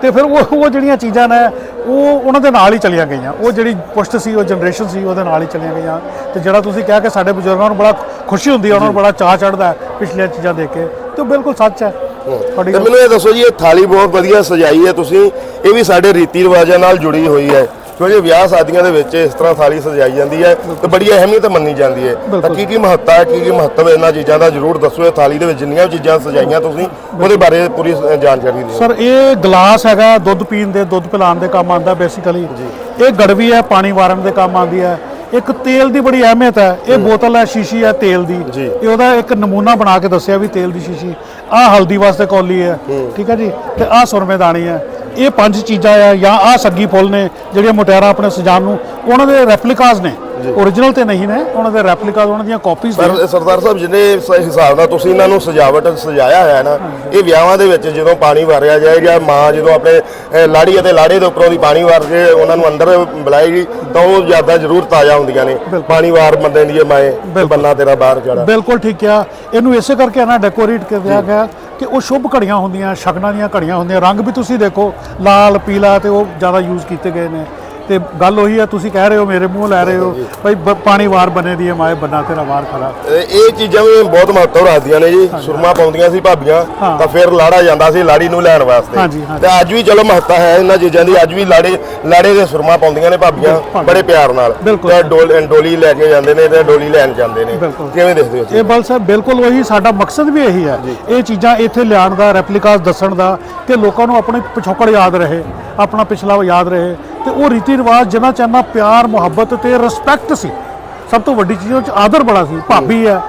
ਤੇ ਫਿਰ ਉਹ ਉਹ ਜਿਹੜੀਆਂ ਚੀਜ਼ਾਂ ਨੇ ਉਹ ਉਹਨਾਂ ਦੇ ਨਾਲ ਹੀ ਚਲੀਆਂ ਗਈਆਂ। ਉਹ ਜਿਹੜੀ ਪੁਸ਼ਤ ਸੀ ਉਹ ਜਨਰੇਸ਼ਨ ਸੀ ਉਹਦੇ ਨਾਲ ਹੀ ਚਲੀਆਂ ਗਈਆਂ। ਤੇ ਜਿਹੜਾ ਤੁਸੀਂ ਕਿਹਾ ਕਿ ਸਾਡੇ ਬਜ਼ੁਰਗਾਂ ਨੂੰ ਬੜਾ ਖੁਸ਼ੀ ਹੁੰਦੀ ਹੈ ਉਹਨਾਂ ਨੂੰ ਬੜਾ ਚਾਅ ਚੜਦਾ ਪਿਛਲੀਆਂ ਚੀਜ਼ਾਂ ਦੇਖ ਕੇ ਤੇ ਉਹ ਬਿਲਕੁਲ ਸੱਚ ਹੈ। ਤੁਹਾਡੀ ਤੇ ਮੈਨੂੰ ਇਹ ਦੱਸੋ ਜੀ ਇਹ ਥਾਲੀ ਬਹੁਤ ਵਧੀਆ ਸਜਾਈ ਹੈ ਤੁਸੀਂ। ਇਹ ਵੀ ਸਾਡੇ ਰੀਤੀ ਰਿਵਾਜਾਂ ਨਾਲ ਜੁੜੀ ਹੋਈ ਹੈ। ਕਿਉਂਕਿ ਵਿਆਹ ਸ਼ਾਦੀਆਂ ਦੇ ਵਿੱਚ ਇਸ ਤਰ੍ਹਾਂ ਥਾਲੀ ਸਜਾਈ ਜਾਂਦੀ ਹੈ ਤੇ ਬੜੀ ਅਹਿਮੀਅਤ ਮੰਨੀ ਜਾਂਦੀ ਹੈ। ਤਾਂ। ਕੀ ਕੀ ਮਹੱਤਤਾ ਹੈ ਕੀ ਕੀ ਮਹੱਤਵ ਇਹਨਾਂ ਚੀਜ਼ਾਂ ਦਾ ਜਰੂਰ ਦੱਸੋ। ਇਹ ਥਾਲੀ ਦੇ ਵਿੱਚ ਜਿੰਨੀਆਂ ਚੀਜ਼ਾਂ ਸਜਾਈਆਂ ਤੁਸੀਂ ਉਹਦੇ ਬਾਰੇ ਪੂਰੀ ਜਾਣਕਾਰੀ ਦਿਓ। ਸਰ ਇਹ ਗਲਾਸ ਹੈਗਾ ਦੁੱਧ ਪੀਣ ਦੇ ਦੁੱਧ ਪਿਲਾਉਣ ਦੇ ਕੰਮ ਆਉਂਦਾ ਬੇਸਿਕਲੀ ਇਹ ਗੜਵੀ ਹੈ ਪਾਣੀ ਵਾਰਨ ਦੇ ਕੰਮ ਆਉਂਦੀ ਹੈ। ਇੱਕ ਤੇਲ ਦੀ ਬੜੀ ਅਹਿਮੀਅਤ ਹੈ। ਇਹ ਬੋਤਲ ਹੈ ਸ਼ੀਸ਼ੀ ਹੈ ਤੇਲ ਦੀ। ਇਹ ਉਹਦਾ ਇੱਕ ਨਮੂਨਾ ਬਣਾ ਕੇ ਦੱਸਿਆ ਵੀ ਤੇਲ ਦੀ ਸ਼ੀਸ਼ੀ। ਆਹ ਹਲਦੀ ਵਾਸਤੇ ਕੌਲੀ ਹੈ। ਠੀਕ ਹੈ ਜੀ? ਤੇ ਆਹ ਸੁਰਮੇਦਾਨੀ ਹੈ। ਇਹ ਪੰਜ ਚੀਜ਼ਾਂ ਆ ਜਾਂ ਆਹ ਸੱਗੀ ਫੁੱਲ ਨੇ ਜਿਹੜੀਆਂ ਮੁਟਿਆਰਾਂ ਆਪਣੇ ਸਜਾਉਣ ਨੂੰ, ਉਹਨਾਂ ਦੇ ਰੈਪਲੀਕਾਸ ਨੇ। ਓਰੀਜਨਲ ਤੇ ਨਹੀਂ ਨੇ ਉਹਨਾਂ ਦੇ ਰੈਪਲੀਕਾਸ ਉਹਨਾਂ ਦੀਆਂ ਕਾਪੀਜ਼ ਨੇ ਸਰਦਾਰ ਸਾਹਿਬ ਜਿਹਨੇ ਸ- ਹਿਸਾਬ ਨਾਲ ਤੁਸੀਂ ਇਹਨਾਂ ਨੂੰ ਸਜਾਵਟ ਸਜਾਇਆ ਹੋਇਆ ਹੈ ਨਾ ਇਹ ਵਿਆਹਾਂ ਦੇ ਵਿੱਚ ਜਦੋਂ ਪਾਣੀ ਵਾਰਿਆ ਜਾਏ ਜਾਂ ਮਾਂ ਜਦੋਂ ਆਪਣੇ ਲਾੜੀ ਅਤੇ ਲਾੜੇ ਦੇ ਉੱਪਰੋਂ ਦੀ ਪਾਣੀ ਵਾਰ ਕੇ ਉਹਨਾਂ ਨੂੰ ਅੰਦਰ ਬੁਲਾਏਗੀ ਤਾਂ ਉਹ ਯਾਦਾਂ ਜ਼ਰੂਰ ਤਾਜ਼ਾ ਹੁੰਦੀਆਂ ਨੇ। ਪਾਣੀ ਵਾਰ ਬੰਦੇ ਦੀ ਮਾਏ ਬੰਨਾ ਤੇਰਾ ਬਾਹਰ ਚੜਾ ਬਿਲਕੁਲ ਠੀਕ ਆ ਇਹਨੂੰ ਇਸੇ ਕਰਕੇ ਨਾ ਡੈਕੋਰੇਟ ਕੀਤਾ ਗਿਆ ਕਿ ਉਹ ਸ਼ੁਭ ਘੜੀਆਂ ਹੁੰਦੀਆਂ ਸ਼ਗਨਾਂ ਦੀਆਂ ਘੜੀਆਂ ਹੁੰਦੀਆਂ। ਰੰਗ ਵੀ ਤੁਸੀਂ ਦੇਖੋ ਲਾਲ ਪੀਲਾ ਤੇ ਉਹ ਜ਼ਿਆਦਾ ਯੂਜ਼ ਕੀਤੇ ਗਏ ਨੇ। ਤੇ ਗੱਲ ਉਹੀ ਆ ਤੁਸੀਂ ਕਹਿ ਰਹੇ ਹੋ ਮੇਰੇ ਮੂੰਹ ਲੈ ਰਹੇ ਹੋ ਭਾਈ ਪਾਣੀ ਵਾਰ ਬਨੇ ਦੀ ਹੈ ਮਾਏ ਬੰਨਾ ਤੇਰਾ ਵਾਰ ਖੜਾ। ਇਹ ਚੀਜ਼ਾਂ ਵੀ ਬਹੁਤ ਮਹੱਤਵ ਰੱਖਦੀਆਂ ਨੇ ਜੀ। ਸੁਰਮਾ ਪਾਉਂਦੀਆਂ ਸੀ ਭਾਬੀਆਂ। ਤਾਂ ਫਿਰ ਲਾੜਾ ਜਾਂਦਾ ਸੀ ਲਾੜੀ ਨੂੰ ਲੈਣ ਵਾਸਤੇ। ਤੇ ਅੱਜ ਵੀ ਚਲੋ ਮਹੱਤਤਾ ਹੈ ਇਹਨਾਂ ਚੀਜ਼ਾਂ ਦੀ ਅੱਜ ਵੀ ਲਾੜੇ ਲਾੜੇ ਦੇ ਸੁਰਮਾ ਪਾਉਂਦੀਆਂ ਨੇ ਭਾਬੀਆਂ। ਬੜੇ ਪਿਆਰ ਨਾਲ। ਤੇ ਡੋਲ- ਡੋਲੀ ਲੈ ਕੇ ਜਾਂਦੇ ਨੇ ਤੇ ਡੋਲੀ ਲੈਣ ਜਾਂਦੇ ਨੇ। ਕਿਵੇਂ ਦੇਖਦੇ ਹੋ ਇਹ ਬਲ ਸਾਹਿਬ ਬਿਲਕੁਲ ਉਹੀ ਸਾਡਾ ਮਕਸਦ ਵੀ ਇਹੀ ਹੈ। ਇਹ ਚੀਜ਼ਾਂ ਇੱਥੇ ਲਿਆਉਣ ਦਾ ਰੈਪਲੀਕਾਸ ਦੱਸਣ ਦਾ ਕਿ ਲੋਕਾਂ ਨੂੰ ਆਪਣੀ ਪਿਛੋਕੜ ਯਾਦ ਰਹੇ। ਆਪਣਾ ਪਿਛਲਾ ਯਾਦ ਰਹੇ ਤੇ ਉਹ ਰੀਤੀ ਰਿਵਾਜ ਜਿਨ੍ਹਾਂ ਚ ਇੰਨਾ ਪਿਆਰ ਮੁਹੱਬਤ ਤੇ ਰਿਸਪੈਕਟ ਸੀ ਸਭ ਤੋਂ ਵੱਡੀ ਚੀਜ਼ ਉਹ ਚ ਆਦਰ ਬੜਾ ਸੀ ਭਾਬੀ ਹੈ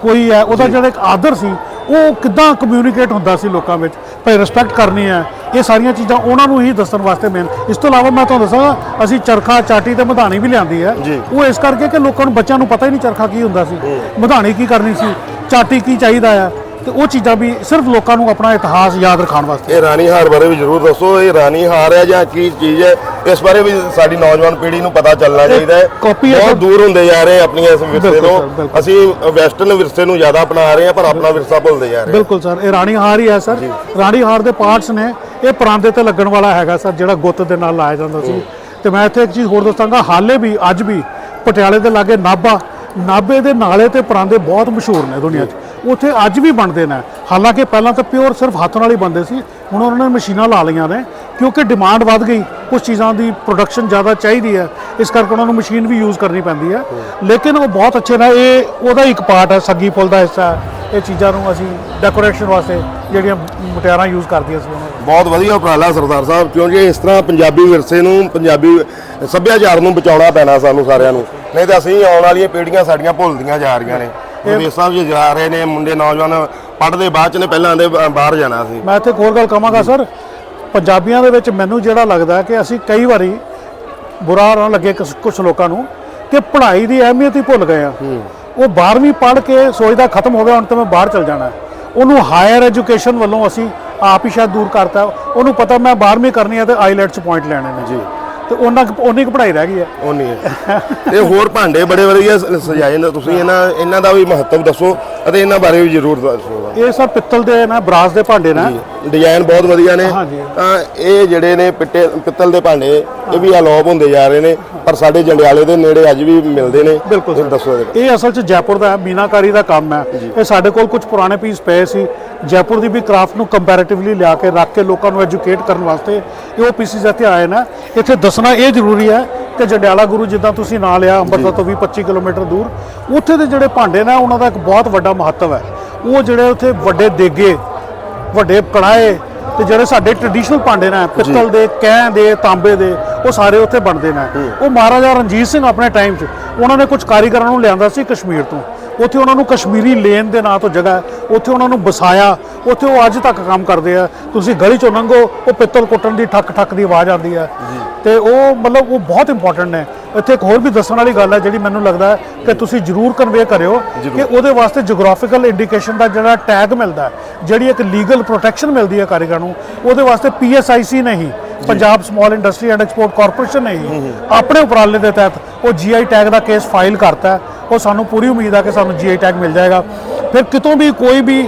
ਕੋਈ ਹੈ ਉਹਦਾ ਜਿਹੜਾ ਇੱਕ ਆਦਰ ਸੀ ਉਹ ਕਿੱਦਾਂ ਕਮਿਊਨੀਕੇਟ ਹੁੰਦਾ ਸੀ ਲੋਕਾਂ ਵਿੱਚ ਭਾਈ ਰਿਸਪੈਕਟ ਕਰਨੀ ਹੈ ਇਹ ਸਾਰੀਆਂ ਚੀਜ਼ਾਂ ਉਹਨਾਂ ਨੂੰ ਹੀ ਦੱਸਣ ਵਾਸਤੇ ਮੇਨ ਇਸ ਤੋਂ ਇਲਾਵਾ ਮੈਂ ਤੁਹਾਨੂੰ ਦੱਸਾਂ ਅਸੀਂ ਚਰਖਾ ਚਾਟੀ ਤੇ ਮਧਾਣੀ ਵੀ ਲਿਆਂਦੀ ਹੈ। ਉਹ ਇਸ ਕਰਕੇ ਕਿ ਲੋਕਾਂ ਨੂੰ ਬੱਚਿਆਂ ਨੂੰ ਪਤਾ ਹੀ ਨਹੀਂ ਚਰਖਾ ਕੀ ਹੁੰਦਾ ਸੀ ਮਧਾਣੀ ਕੀ ਕਰਨੀ ਸੀ ਚਾਟੀ ਕੀ ਚਾਹੀਦਾ ਆ ਤੇ ਉਹ ਚੀਜ਼ਾਂ ਵੀ ਸਿਰਫ ਲੋਕਾਂ ਨੂੰ ਆਪਣਾ ਇਤਿਹਾਸ ਯਾਦ ਰਖਾਉਣ ਵਾਸਤੇ। ਇਹ ਰਾਣੀ ਹਾਰ ਬਾਰੇ ਵੀ ਜ਼ਰੂਰ ਦੱਸੋ ਇਹ ਰਾਣੀ ਹਾਰ ਹੈ ਜਾਂ ਕੀ ਚੀਜ਼ ਹੈ ਇਸ ਬਾਰੇ ਵੀ ਸਾਡੀ ਨੌਜਵਾਨ ਪੀੜ੍ਹੀ ਨੂੰ ਪਤਾ ਚੱਲਣਾ ਚਾਹੀਦਾ ਹੈ। ਬਹੁਤ। ਦੂਰ ਹੁੰਦੇ ਜਾ ਰਹੇ ਆਪਣੀਆਂ ਇਸ ਵਿਰਸੇ ਤੋਂ। ਅਸੀਂ ਵੈਸਟਰਨ ਵਿਰਸੇ ਨੂੰ ਜ਼ਿਆਦਾ ਅਪਣਾ ਰਹੇ ਹਾਂ ਪਰ ਆਪਣਾ ਵਿਰਸਾ ਭੁੱਲਦੇ ਜਾ ਰਹੇ ਬਿਲਕੁਲ ਸਰ ਇਹ ਰਾਣੀ ਹਾਰ ਹੀ ਹੈ ਸਰ। ਰਾਣੀ ਹਾਰ ਦੇ ਪਾਰਟਸ ਨੇ ਇਹ ਪਰਾਂਦੇ ਤੇ ਲੱਗਣ ਵਾਲਾ ਹੈਗਾ ਸਰ ਜਿਹੜਾ ਗੁੱਤ ਦੇ ਨਾਲ ਲਾਇਆ ਜਾਂਦਾ ਸੀ। ਤੇ ਮੈਂ ਇੱਥੇ ਇੱਕ ਚੀਜ਼ ਹੋਰ ਦੱਸਾਂਗਾ ਹਾਲੇ ਵੀ ਅੱਜ ਵੀ ਪਟਿਆਲੇ ਦੇ ਲਾਗੇ ਨਾਭਾ ਨਾਭੇ ਦੇ ਨਾਲੇ ਤੇ ਪਰਾਂਦੇ ਬਹੁਤ ਮਸ਼ਹੂਰ ਨੇ ਦੁਨੀਆ 'ਚ। ਉੱਥੇ ਅੱਜ ਵੀ ਬਣਦੇ ਨੇ। ਹਾਲਾਂਕਿ ਪਹਿਲਾਂ ਤਾਂ ਪਿਓਰ ਸਿਰਫ ਹੱਥ ਨਾਲ ਹੀ ਬਣਦੇ ਸੀ, ਹੁਣ ਉਹਨਾਂ ਨੇ ਮਸ਼ੀਨਾਂ ਲਾ ਲਈਆਂ ਨੇ, ਕਿਉਂਕਿ ਡਿਮਾਂਡ ਵੱਧ ਗਈ ਕੁਝ ਚੀਜ਼ਾਂ ਦੀ ਪ੍ਰੋਡਕਸ਼ਨ ਜ਼ਿਆਦਾ ਚਾਹੀਦੀ ਹੈ, ਇਸ ਕਰਕੇ ਉਹਨਾਂ ਨੂੰ ਮਸ਼ੀਨ ਵੀ ਯੂਜ਼ ਕਰਨੀ ਪੈਂਦੀ ਹੈ। ਲੇਕਿਨ ਉਹ ਬਹੁਤ ਅੱਛੇ ਨੇ, ਇਹ ਉਹਦਾ ਇੱਕ ਪਾਰਟ ਹੈ, ਸੱਗੀ ਫੁੱਲ ਦਾ ਹਿੱਸਾ ਹੈ। ਇਹ ਚੀਜ਼ਾਂ ਨੂੰ ਅਸੀਂ ਡੈਕੋਰੇਸ਼ਨ ਵਾਸਤੇ ਜਿਹੜੀਆਂ ਮੁਟਿਆਰਾਂ ਯੂਜ਼ ਕਰਦੀਆਂ ਸੀ ਉਹਨਾਂ ਨੂੰ। ਬਹੁਤ ਵਧੀਆ ਉਪਰਾਲਾ ਸਰਦਾਰ ਸਾਹਿਬ, ਕਿਉਂਕਿ ਇਸ ਤਰ੍ਹਾਂ ਪੰਜਾਬੀ ਵਿਰਸੇ ਨੂੰ, ਪੰਜਾਬੀ ਸੱਭਿਆਚਾਰ ਨੂੰ ਬਚਾਉਣਾ ਪੈਣਾ ਸਾਨੂੰ ਸਾਰਿਆਂ ਨੂੰ। ਨਹੀਂ ਤਾਂ ਅਸੀਂ ਆਉਣ ਵਾਲੀਆਂ ਪੀੜ੍ਹੀਆਂ ਸਾਡੀਆਂ ਭੁੱਲਦੀਆਂ ਜਾ ਰਹੀਆਂ ਨੇ। ਵਿਦੇਸ਼ਾਂ ਵਿੱਚ ਜਾ ਰਹੇ ਨੇ ਮੁੰਡੇ ਨੌਜਵਾਨ ਪੜ੍ਹਦੇ ਬਾਅਦ ਚ ਨੇ ਪਹਿਲਾਂ ਆਂਦੇ ਬਾਹਰ ਜਾਣਾ ਸੀ। ਮੈਂ ਇੱਥੇ ਇੱਕ ਹੋਰ ਗੱਲ ਕਹਾਂਗਾ ਸਰ। ਪੰਜਾਬੀਆਂ ਦੇ ਵਿੱਚ ਮੈਨੂੰ ਜਿਹੜਾ ਲੱਗਦਾ ਕਿ ਅਸੀਂ ਕਈ ਵਾਰੀ ਬੁਰਾ ਨਾ ਲੱਗੇ ਕੁਝ ਲੋਕਾਂ ਨੂੰ ਕਿ ਪੜ੍ਹਾਈ ਦੀ ਅਹਿਮੀਅਤ ਹੀ ਭੁੱਲ ਗਏ ਆ। ਉਹ 12ਵੀਂ ਪੜ੍ਹ ਕੇ ਸੋਚਦਾ ਖਤਮ ਹੋ ਗਿਆ ਹੁਣ ਤਾਂ ਮੈਂ ਬਾਹਰ ਚਲ ਜਾਣਾ। ਉਹਨੂੰ ਹਾਇਰ ਐਜੂਕੇਸ਼ਨ ਵੱਲੋਂ ਅਸੀਂ ਆਪ ਹੀ ਸ਼ਾਇਦ ਦੂਰ ਕਰਤਾ। ਉਹਨੂੰ ਪਤਾ ਮੈਂ 12ਵੀਂ ਕਰਨੀ ਹੈ ਤੇ ਆਈਲੈਟਸ ਪੁਆਇੰਟ ਲੈਣੇ ਨੇ। ਜੀ। ਤੇ ਉਹਨਾਂ ਕੁ- ਉਨੀ ਕੁ ਪੜ੍ਹਾਈ ਰਹਿ ਗਈ ਹੈ। ਉਹ ਨਹੀਂ ਹੈ। ਤੇ ਹੋਰ ਭਾਂਡੇ ਬੜੇ ਵਧੀਆ ਸ- ਸਜਾਏ ਨੇ ਤੁਸੀਂ ਇਹਨਾਂ ਇਹਨਾਂ ਦਾ ਵੀ ਮਹੱਤਵ ਦੱਸੋ ਅਤੇ ਇਹਨਾਂ ਬਾਰੇ ਵੀ ਜ਼ਰੂਰ ਦੱਸੋ ਇਹ ਸਭ ਪਿੱਤਲ ਦੇ ਨਾ ਬਰਾਸ ਦੇ ਭਾਂਡੇ ਨੇ। ਡਿਜ਼ਾਈਨ ਬਹੁਤ ਵਧੀਆ ਨੇ। ਹਾਂਜੀ। ਤਾਂ ਇਹ ਜਿਹੜੇ ਨੇ ਪਿੱਟੇ ਪਿੱਤਲ ਦੇ ਭਾਂਡੇ ਇਹ ਵੀ ਅਲੋਪ ਹੁੰਦੇ ਜਾ ਰਹੇ ਨੇ। ਪਰ ਸਾਡੇ ਜੰਡਿਆਲੇ ਦੇ ਨੇੜੇ ਅੱਜ ਵੀ ਮਿਲਦੇ ਨੇ। ਬਿਲਕੁਲ ਸਰ। ਦੱਸੋ ਇਹਦੇ ਬਾਰੇ। ਇਹ ਅਸਲ 'ਚ ਜੈਪੁਰ ਦਾ ਮੀਨਾਕਾਰੀ ਦਾ ਕੰਮ ਹੈ। ਇਹ ਸਾਡੇ ਕੋਲ ਕੁਝ ਪੁਰਾਣੇ ਪੀਸ ਪਏ ਸੀ। ਜੈਪੁਰ ਦੀ ਵੀ ਕਰਾਫਟ ਨੂੰ ਕੰਪੈਰੀਟਿਵਲੀ ਲਿਆ ਕੇ ਰੱਖ ਕੇ ਲੋਕਾਂ ਨੂੰ ਐਜੂਕੇਟ ਕਰਨ ਵਾਸਤੇ ਇਹ ਉਹ ਪੀਸਿਸ ਇੱਥੇ ਆਏ ਨੇ। ਇੱਥੇ ਦੱਸਣਾ ਇਹ ਜ਼ਰੂਰੀ ਹੈ ਕਿ ਜੰਡਿਆਲਾ ਗੁਰੂ ਜਿੱਦਾਂ ਤੁਸੀਂ ਨਾਂ ਲਿਆ ਅੰਮ੍ਰਿਤਸਰ ਤੋਂ 20-25 ਕਿਲੋਮੀਟਰ ਦੂਰ। ਉੱਥੇ ਦੇ ਜਿਹੜੇ ਭਾਂਡੇ ਨੇ ਉਹਨਾਂ ਦਾ ਇੱਕ ਬਹੁਤ ਵੱਡਾ ਮਹੱਤਵ ਹੈ। ਉਹ ਜਿਹੜੇ ਉੱਥੇ ਵੱਡੇ ਦੇਗੇ ਵੱਡੇ ਕੜਾਏ ਤੇ ਜਿਹੜੇ ਸਾਡੇ ਟ੍ਰੈਡੀਸ਼ਨਲ ਭਾਂਡੇ ਨੇ ਪਿੱਤਲ ਦੇ ਕਹਿ ਦੇ ਤਾਂਬੇ ਦੇ ਉਹ ਸਾਰੇ ਉੱਥੇ ਬਣਦੇ ਨੇ। ਉਹ ਮਹਾਰਾਜਾ ਰਣਜੀਤ ਸਿੰਘ ਆਪਣੇ ਟਾਈਮ 'ਚ ਉਹਨਾਂ ਨੇ ਕੁਝ ਕਾਰੀਗਰਾਂ ਨੂੰ ਲਿਆਂਦਾ ਸੀ ਕਸ਼ਮੀਰ ਤੋਂ। ਉੱਥੇ ਉਹਨਾਂ ਨੂੰ ਕਸ਼ਮੀਰੀ ਲੇਨ ਦੇ ਨਾਂ ਤੋਂ ਜਗ੍ਹਾ ਉੱਥੇ ਉਹਨਾਂ ਨੂੰ ਵਸਾਇਆ ਉੱਥੇ ਉਹ ਅੱਜ ਤੱਕ ਕੰਮ ਕਰਦੇ ਆ। ਤੁਸੀਂ ਗਲੀ ਚੋਂ ਲੰਘੋ ਉਹ ਪਿੱਤਲ ਕੁੱਟਣ ਦੀ ਠੱਕ ਠੱਕ ਦੀ ਆਵਾਜ਼ ਆਉਂਦੀ ਹੈ। ਤੇ ਉਹ ਮਤਲਬ ਉਹ ਬਹੁਤ ਇੰਪੋਰਟੈਂਟ ਨੇ। ਇੱਥੇ ਇੱਕ ਹੋਰ ਵੀ ਦੱਸਣ ਵਾਲੀ ਗੱਲ ਹੈ ਜਿਹੜੀ ਮੈਨੂੰ ਲੱਗਦਾ ਹੈ ਕਿ ਤੁਸੀਂ ਜਰੂਰ ਕਨਵੇ ਕਰਿਓ ਕਿ ਉਹਦੇ ਵਾਸਤੇ ਜੀਓਗ੍ਰਾਫੀਕਲ ਇੰਡੀਕੇਸ਼ਨ ਦਾ ਜਿਹੜਾ ਟੈਗ ਮਿਲਦਾ ਹੈ, ਜਿਹੜੀ ਇੱਕ ਲੀਗਲ ਪ੍ਰੋਟੈਕਸ਼ਨ ਮਿਲਦੀ ਹੈ ਕਾਰੀਗਰਾਂ ਨੂੰ ਉਹਦੇ ਵਾਸਤੇ ਪੀਐਸਆਈਸੀ ਨਹੀਂ। Punjab small industry and export corporation ਨੇ ਹੀ ਆਪਣੇ ਉਪਰਾਲੇ ਦੇ ਤਹਿਤ ਉਹ ਜੀਆਈ ਟੈਗ ਦਾ ਕੇਸ ਫਾਈਲ ਕਰਤਾ ਉਹ ਸਾਨੂੰ ਪੂਰੀ ਉਮੀਦ ਆ ਕਿ ਸਾਨੂੰ ਜੀਆਈ ਟੈਗ ਮਿਲ ਜਾਏਗਾ। ਫਿਰ ਕਿਤੋਂ ਵੀ ਕੋਈ ਵੀ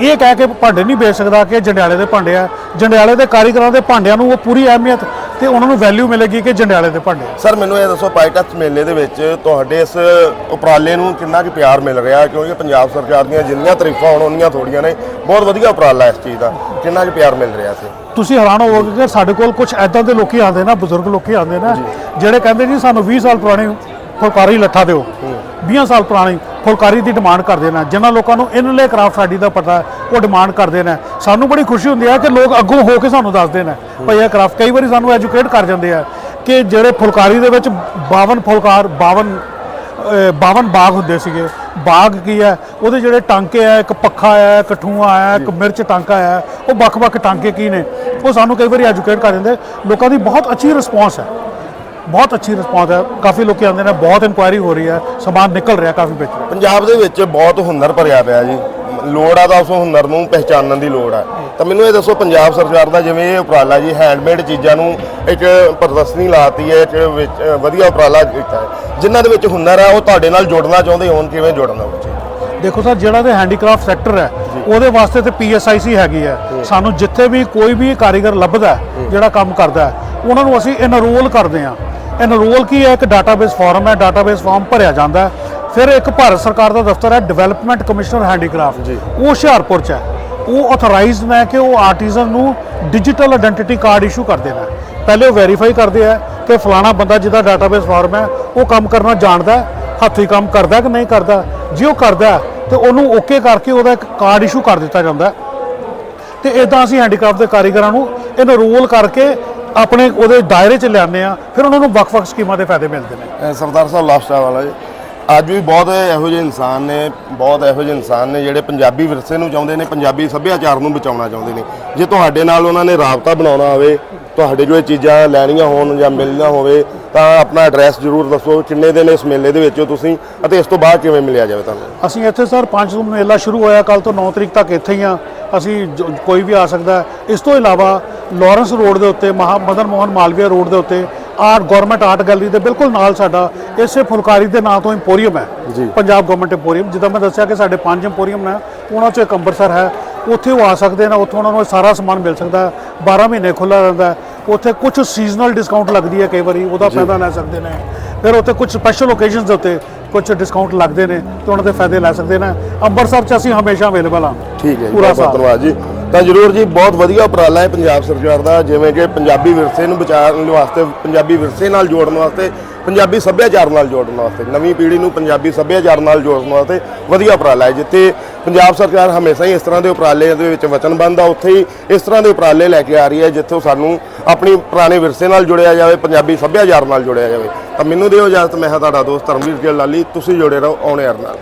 ਇਹ ਕਹਿ ਕੇ ਭਾਂਡੇ ਨਹੀਂ ਵੇਚ ਸਕਦਾ ਕਿ ਇਹ ਜੰਡਿਆਲੇ ਦੇ ਭਾਂਡੇ ਆ। ਜੰਡਿਆਲੇ ਦੇ ਕਾਰੀਗਰਾਂ ਦੇ ਭਾਂਡਿਆਂ ਨੂੰ ਉਹ ਪੂਰੀ ਅਹਿਮੀਅਤ ਤੇ ਉਹਨਾਂ ਨੂੰ ਵੈਲਿਊ ਮਿਲੇਗੀ ਕਿ ਜੰਡਿਆਲੇ ਦੇ ਭਾਂਡੇ। ਸਰ ਮੈਨੂੰ ਇਹ ਦੱਸੋ ਪਾਈਟੈਕਸ ਮੇਲੇ ਦੇ ਵਿੱਚ ਤੁਹਾਡੇ ਇਸ ਉਪਰਾਲੇ ਨੂੰ ਕਿੰਨਾ ਕੁ ਪਿਆਰ ਮਿਲ ਰਿਹਾ? ਕਿਉਂਕਿ ਪੰਜਾਬ ਸਰਕਾਰ ਦੀਆਂ ਜਿੰਨੀਆਂ ਤਾਰੀਫਾਂ ਹੋਣ ਉਹਨੀਆਂ ਥੋੜੀਆਂ ਨੇ। ਬਹੁਤ ਵਧੀਆ ਉਪਰਾਲਾ ਇਸ ਚੀਜ਼ ਦਾ। ਕਿੰਨਾ ਕੁ ਪਿਆਰ ਮਿਲ ਰਿਹਾ ਸੀ ਤੁਸੀਂ ਹੈਰਾਨ ਹੋਵੋਗੇ ਕਿ ਸਾਡੇ ਕੋਲ ਕੁਝ ਐਦਾਂ ਦੇ ਲੋਕੀ ਆਉਂਦੇ ਨਾ ਬਜ਼ੁਰਗ ਲੋਕੀ ਆਉਂਦੇ ਨਾ ਜਿਹੜੇ ਕਹਿੰਦੇ ਜੀ ਸਾਨੂੰ 20 ਸਾਲ ਪੁਰਾਣੀ ਫੁਲਕਾਰੀ ਲੱਠਾ ਦਿਓ 20 ਸਾਲ ਪੁਰਾਣੀ ਫੁਲਕਾਰੀ ਦੀ ਡਿਮਾਂਡ ਕਰਦੇ ਨੇ। ਜਿਨ੍ਹਾਂ ਲੋਕਾਂ ਨੂੰ ਇਨਲੇ ਕਰਾਫਟ ਸਾਡੀ ਦਾ ਪਤਾ ਉਹ ਡਿਮਾਂਡ ਕਰਦੇ ਨੇ। ਸਾਨੂੰ ਬੜੀ ਖੁਸ਼ੀ ਹੁੰਦੀ ਹੈ ਕਿ ਲੋਕ ਅੱਗੋਂ ਹੋ ਕੇ ਸਾਨੂੰ ਦੱਸਦੇ ਨੇ। ਭਈ ਇਹ ਕਰਾਫਟ ਕਈ ਵਾਰੀ ਸਾਨੂੰ ਐਜੂਕੇਟ ਕਰ ਜਾਂਦੇ ਆ ਕਿ ਜਿਹੜੇ ਫੁਲਕਾਰੀ ਦੇ ਵਿੱਚ 52 ਫੁਲਕਾਰ 52 ਅਹ 52 ਬਾਗ ਹੁੰਦੇ ਸੀਗੇ। ਬਾਗ ਕੀ ਹੈ? ਉਹਦੇ ਜਿਹੜੇ ਟਾਂਕੇ ਆ ਇੱਕ ਪੱਖਾ ਆ ਇੱਕ ਠੂਆ ਆ ਇੱਕ ਮਿਰਚ ਟਾਂਕਾ ਆ ਉਹ ਵੱਖ-ਵੱਖ ਟਾਂਕੇ ਕੀ ਨੇ? ਉਹ ਸਾਨੂੰ ਕਈ ਵਾਰੀ ਐਜੂਕੇਟ ਕਰ ਦਿੰਦੇ। ਲੋਕਾਂ ਦੀ ਬਹੁਤ ਅੱਛੀ ਰਿਸਪੌਂਸ ਹੈ। ਬਹੁਤ ਅੱਛੀ ਰਿਸਪੌਂਸ ਹੈ। ਕਾਫੀ ਲੋਕੀ ਆਉਂਦੇ ਨੇ ਬਹੁਤ ਇਨਕੁਆਇਰੀ ਹੋ ਰਹੀ ਹੈ। ਸਮਾਨ ਨਿਕਲ ਰਿਹਾ ਕਾਫੀ ਵਿੱਚ ਪੰਜਾਬ ਦੇ ਵਿੱਚ ਬਹੁਤ ਹੁਨਰ ਭਰਿਆ ਪਿਆ ਜੀ। ਲੋੜ ਆ ਤਾਂ ਉਸ ਹੁਨਰ ਨੂੰ ਪਹਿਚਾਨਣ ਦੀ ਲੋੜ ਆ। ਤਾਂ ਮੈਨੂੰ ਇਹ ਦੱਸੋ ਪੰਜਾਬ ਸਰਕਾਰ ਦਾ ਜਿਵੇਂ ਇਹ ਉਪਰਾਲਾ ਜੀ ਹੈਂਡਮੇਡ ਚੀਜ਼ਾਂ ਨੂੰ ਇੱਕ ਪ੍ਰਦਰਸ਼ਨੀ ਲਾਤੀ ਹੈ ਇੱਕ ਵਧੀਆ ਉਪਰਾਲਾ ਕੀਤਾ ਹੈ। ਜਿਨ੍ਹਾਂ ਦੇ ਵਿੱਚ ਹੁਨਰ ਹੈ ਉਹ ਤੁਹਾਡੇ ਨਾਲ ਜੁੜਨਾ ਚਾਹੁੰਦੇ ਹੋਣ ਕਿਵੇਂ ਜੁੜਨਾ ਬੱਚੇ ਦੇਖੋ ਸਰ ਜਿਹੜਾ ਤੇ ਹੈਂਡੀਕ੍ਰਾਫਟ ਸੈਕਟਰ ਹੈ ਉਹਦੇ ਵਾਸਤੇ ਤੇ ਪੀਐਸਆਈਸੀ ਹੈਗੀ ਹੈ। ਸਾਨੂੰ ਜਿੱਥੇ ਵੀ ਕੋਈ ਵੀ ਕਾਰੀਗਰ ਲੱਭਦਾ ਹੈ, ਜਿਹੜਾ ਕੰਮ ਕਰਦਾ ਹੈ, ਉਹਨਾਂ ਨੂੰ ਅਸੀਂ ਐਨਰੋਲ ਕਰਦੇ ਹਾਂ। ਐਨਰੋਲ ਕੀ ਹੈ? ਇੱਕ ਡਾਟਾਬੇਸ ਫਾਰਮ ਹੈ ਡਾਟਾਬੇਸ ਫਾਰਮ ਭਰਿਆ ਜਾਂਦਾ ਹੈ। ਫਿਰ ਇੱਕ ਭਾਰਤ ਸਰਕਾਰ ਦਾ ਦਫ਼ਤਰ ਹੈ ਡਿਵੈਲਪਮੈਂਟ ਕਮਿਸ਼ਨਰ ਹੈਂਡੀਕ੍ਰਾਫਟ ਉਹ ਹੁਸ਼ਿਆਰਪੁਰ ਚ ਹੈ। ਉਹ ਆਥੋਰਾਈਜ਼ਡ ਨੇ ਕਿ ਉਹ ਆਰਟੀਜ਼ਨ ਨੂੰ ਡਿਜੀਟਲ ਆਇਡੈਂਟੀਟੀ ਕਾਰਡ ਇਸ਼ੂ ਕਰਦੇ ਨੇ ਪਹਿਲੇ ਉਹ ਵੈਰੀਫਾਈ ਕਰਦੇ ਆ ਕਿ ਫਲਾਣਾ ਬੰਦਾ ਜਿਹਦਾ ਡਾਟਾਬੇਸ ਫਾਰਮ ਹੈ ਉਹ ਕੰਮ ਕਰਨਾ ਜਾਣਦਾ ਹੈ, ਹੱਥੀਂ ਕੰਮ ਕਰਦਾ ਹੈ ਕਿ ਨਹੀਂ ਕਰਦਾ ਜੇ ਉਹ ਕਰਦਾ ਹੈ, ਤੇ ਉਹਨੂੰ ਓਕੇ ਕਰਕੇ ਉਹਦਾ ਇੱਕ ਕਾਰਡ ਇਸ਼ੂ ਕਰ ਦਿੱਤਾ ਜਾਂਦਾ ਹੈ। ਤੇ ਇਦਾਂ ਅਸੀਂ ਹੈਂਡੀਕ੍ਰਾਫਟ ਦੇ ਕਾਰੀਗਰਾਂ ਨੂੰ ਇਨਰੋਲ ਕਰਕੇ ਆਪਣੇ ਉਹਦੇ ਦਾਇਰੇ 'ਚ ਲਿਆਉਂਦੇ ਆ ਫਿਰ ਉਹਨਾਂ ਨੂੰ ਵੱਖ-ਵੱਖ ਸਕੀਮਾਂ ਦੇ ਫਾਇਦੇ ਮਿਲਦੇ ਨੇ। ਸਰਦਾਰ ਸਾਹਿਬ ਲਾਸਟਾ ਵਾਲਾ ਜੀ। ਅੱਜ ਵੀ ਬਹੁਤ ਇਹੋ ਜਿਹੇ ਇਨਸਾਨ ਨੇ ਬਹੁਤ ਇਹੋ ਜਿਹੇ ਇਨਸਾਨ ਨੇ ਜਿਹੜੇ ਪੰਜਾਬੀ ਵਿਰਸੇ ਨੂੰ ਚਾਹੁੰਦੇ ਨੇ ਪੰਜਾਬੀ ਸੱਭਿਆਚਾਰ ਨੂੰ ਬਚਾਉਣਾ ਚਾਹੁੰਦੇ ਨੇ। ਜੇ ਤੁਹਾਡੇ ਨਾਲ ਉਹਨਾਂ ਨੇ ਰਾਬਤਾ ਬਣਾਉਣਾ ਹੋਵੇ ਤੁਹਾਡੇ ਜੋ ਇਹ ਚੀਜ਼ਾਂ ਲੈਣੀਆਂ ਹੋਣ ਜਾਂ ਮਿਲਣਾ ਹੋਵੇ ਤਾਂ ਆਪਣਾ ਐਡਰੈਸ ਜ਼ਰੂਰ ਦੱਸੋ ਕਿੰਨੇ ਦਿਨ ਇਸ ਮੇਲੇ ਦੇ ਵਿੱਚ ਹੋ ਤੁਸੀਂ ਅਤੇ ਇਸ ਤੋਂ ਬਾਅਦ ਕਿਵੇਂ ਮਿਲਿਆ ਜਾਵੇ ਤੁਹਾਨੂੰ? ਅਸੀਂ ਇੱਥੇ ਸਰ 5 ਨੂੰ ਮੇਲਾ ਸ਼ੁਰੂ ਹੋਇਆ ਕੱਲ ਤੋਂ 9 ਤਰੀਕ ਤੱਕ ਇੱਥੇ ਹੀ ਆ ਅਸੀਂ ਕੋਈ ਵੀ ਆ ਸਕਦਾ। ਇਸ ਤੋਂ ਇਲਾਵਾ ਲਾਰੈਂਸ ਰੋਡ ਦੇ ਉੱਤੇ ਮਹਾ ਮਦਨ ਮੋਹਨ ਮਾਲਵੀਆ ਰੋਡ ਦੇ ਉੱਤੇ ਆਰਟ ਗਵਰਨਮੈਂਟ ਆਰਟ ਗੈਲਰੀ ਦੇ ਬਿਲਕੁਲ ਨਾਲ ਸਾਡਾ ਇਸੇ ਫੁਲਕਾਰੀ ਦੇ ਨਾਂ ਤੋਂ ਇੰਪੋਰੀਅਮ ਹੈ। ਪੰਜਾਬ ਗਵਰਨਮੈਂਟ ਇੰਪੋਰੀਅਮ ਜਿੱਦਾਂ ਮੈਂ ਦੱਸਿਆ ਕਿ ਸਾਡੇ ਪੰਜ ਇੰਪੋਰੀਅਮ ਨੇ ਉਹਨਾਂ ਚੋਂ ਇੱਕ ਅੰਮ੍ਰਿਤਸਰ ਹੈ। ਉੱਥੇ ਉਹ ਆ ਸਕਦੇ ਨੇ ਉੱਥੋਂ ਉਹਨਾਂ ਨੂੰ ਸਾਰਾ ਸਮਾਨ ਮਿਲ ਸਕਦਾ ਹੈ। 12 ਮਹੀਨੇ ਖੁੱਲਾ ਰਹਿੰਦਾ ਉੱਥੇ ਕੁਝ ਸੀਜ਼ਨਲ ਡਿਸਕਾਊਂਟ ਲੱਗਦੀ ਹੈ ਕਈ ਵਾਰੀ ਉਹਦਾ ਫਾਇਦਾ ਲੈ ਸਕਦੇ ਨੇ। ਫਿਰ ਉੱਥੇ ਕੁਝ ਸਪੈਸ਼ਲ ਓਕੇਜ਼ਨਸ ਦੇ ਉੱਤੇ ਕੁਝ ਡਿਸਕਾਊਂਟ ਲੱਗਦੇ ਨੇ ਤੇ ਉਹਨਾਂ ਦੇ ਫਾਇਦੇ ਲੈ ਸਕਦੇ ਨੇ। ਅੰਮ੍ਰਿਤਸਰ 'ਚ ਅਸੀਂ ਹਮੇਸ਼ਾ ਅਵੇਲੇਬਲ ਹਾਂ। ਠੀਕ ਹੈ ਜੀ ਪੂਰਾ ਬਹੁਤ। ਧੰਨਵਾਦ ਜੀ। ਤਾਂ ਜ਼ਰੂਰ ਜੀ, ਬਹੁਤ ਵਧੀਆ ਉਪਰਾਲਾ ਹੈ ਪੰਜਾਬ ਸਰਕਾਰ ਦਾ, ਜਿਵੇਂ ਕਿ ਪੰਜਾਬੀ ਵਿਰਸੇ ਨੂੰ ਬਚਾਉਣ ਵਾਸਤੇ, ਪੰਜਾਬੀ ਵਿਰਸੇ ਨਾਲ ਜੋੜਨ ਵਾਸਤੇ, ਪੰਜਾਬੀ ਸੱਭਿਆਚਾਰ ਨਾਲ ਜੋੜਨ ਵਾਸਤੇ, ਨਵੀਂ ਪੀੜ੍ਹੀ ਨੂੰ ਪੰਜਾਬੀ ਸੱਭਿਆਚਾਰ ਨਾਲ ਜੋੜਨ ਵਾਸਤੇ ਵਧੀਆ ਉਪਰਾਲਾ ਹੈ, ਜਿੱਥੇ ਪੰਜਾਬ ਸਰਕਾਰ ਹਮੇਸ਼ਾ ਹੀ ਇਸ ਤਰ੍ਹਾਂ ਦੇ ਉਪਰਾਲੇ ਦੇ ਵਿੱਚ ਵਚਨਬੱਧ ਆ, ਉੱਥੇ ਹੀ ਇਸ ਤਰ੍ਹਾਂ ਦੇ ਉਪਰਾਲੇ ਲੈ ਕੇ ਆ ਰਹੀ ਹੈ, ਜਿੱਥੋਂ ਸਾਨੂੰ ਆਪਣੀ ਪੁਰਾਣੇ ਵਿਰਸੇ ਨਾਲ ਜੁੜਿਆ ਜਾਵੇ, ਪੰਜਾਬੀ ਸੱਭਿਆਚਾਰ ਨਾਲ ਜੁੜਿਆ ਜਾਵੇ। ਤਾਂ ਮੈਨੂੰ ਦਿਓ ਇਜਾਜ਼ਤ, ਮੈਂ ਹਾਂ ਤੁਹਾਡਾ ਦੋਸਤ ਧਰਮਵੀਰ ਗਿੱਲ ਲਾਲੀ, ਤੁਸੀਂ ਜੁੜੇ ਰਹੋ ਆਉਣੇ ਨਾਲ।